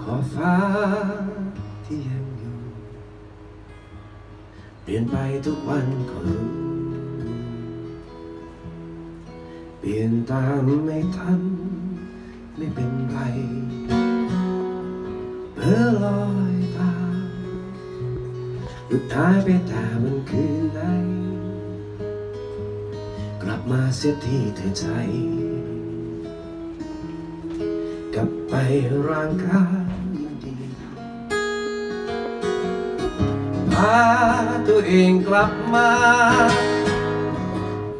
ขอฟ้าที่ยังอยู่ เปลี่ยนไปทุกวันก็รู้ เปลี่ยนตามไม่ทัน ไม่เป็นไรเพื่อลอยตามหลุดหายไปแต่มันคือไหน กลับมาเสียทีเธอใจกลับไปร่างกายาตัวเองกลับมา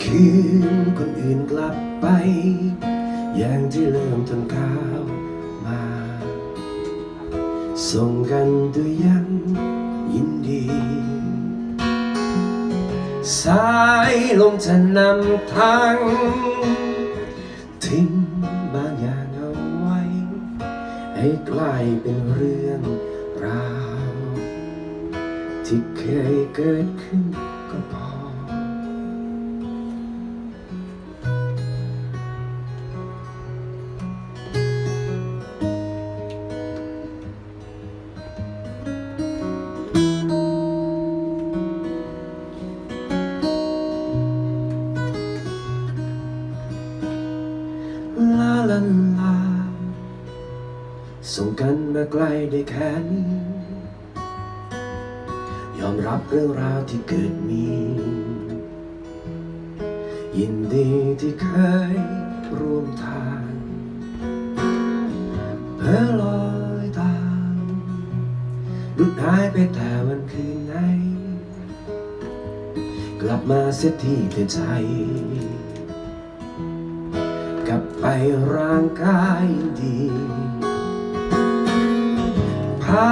คืนคนอื่นกลับไป อย่างที่เริ่มต้นก้าวมา ส่งกันด้วยยังยินดี สายลมจะนำทางทิ้งบางอย่างเอาไว้ ให้กลายเป็นเรื่องราว ที่เคยเกิดขึ้นก็พอ ลาลลา ส่งกันมาไกลได้แค่นี้ ยอมรับเรื่องราวที่เกิดมี ยินดีที่เคยร่วมทางเพื่อลอยตามลุดหายไปแต่วันคืนไหน กลับมาเสียทีเธอใจ กลับไปร่างกายดีพา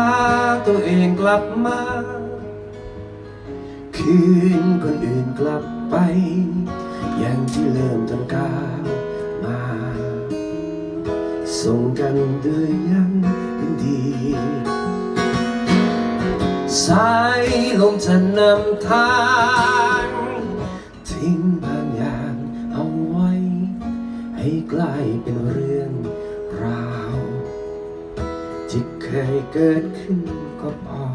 ตัวเองกลับมา คืนคนอื่นกลับไป อย่างที่เริ่มต้นกาวมา ส่งกันด้วยยังดีสายลมจะนำทางทิ้งบางอย่างเอาไว้ ให้กลายเป็นเรื่องราวที่เคยเกิดขึ้นก็พอ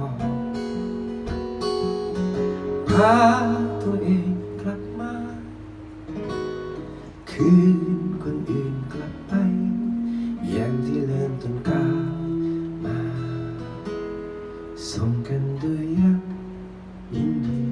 พาตัวเองกลับมา คืนคนอื่นกลับไป อย่างที่เริ่มต้นกามา ส่งกันด้วยยักยินดี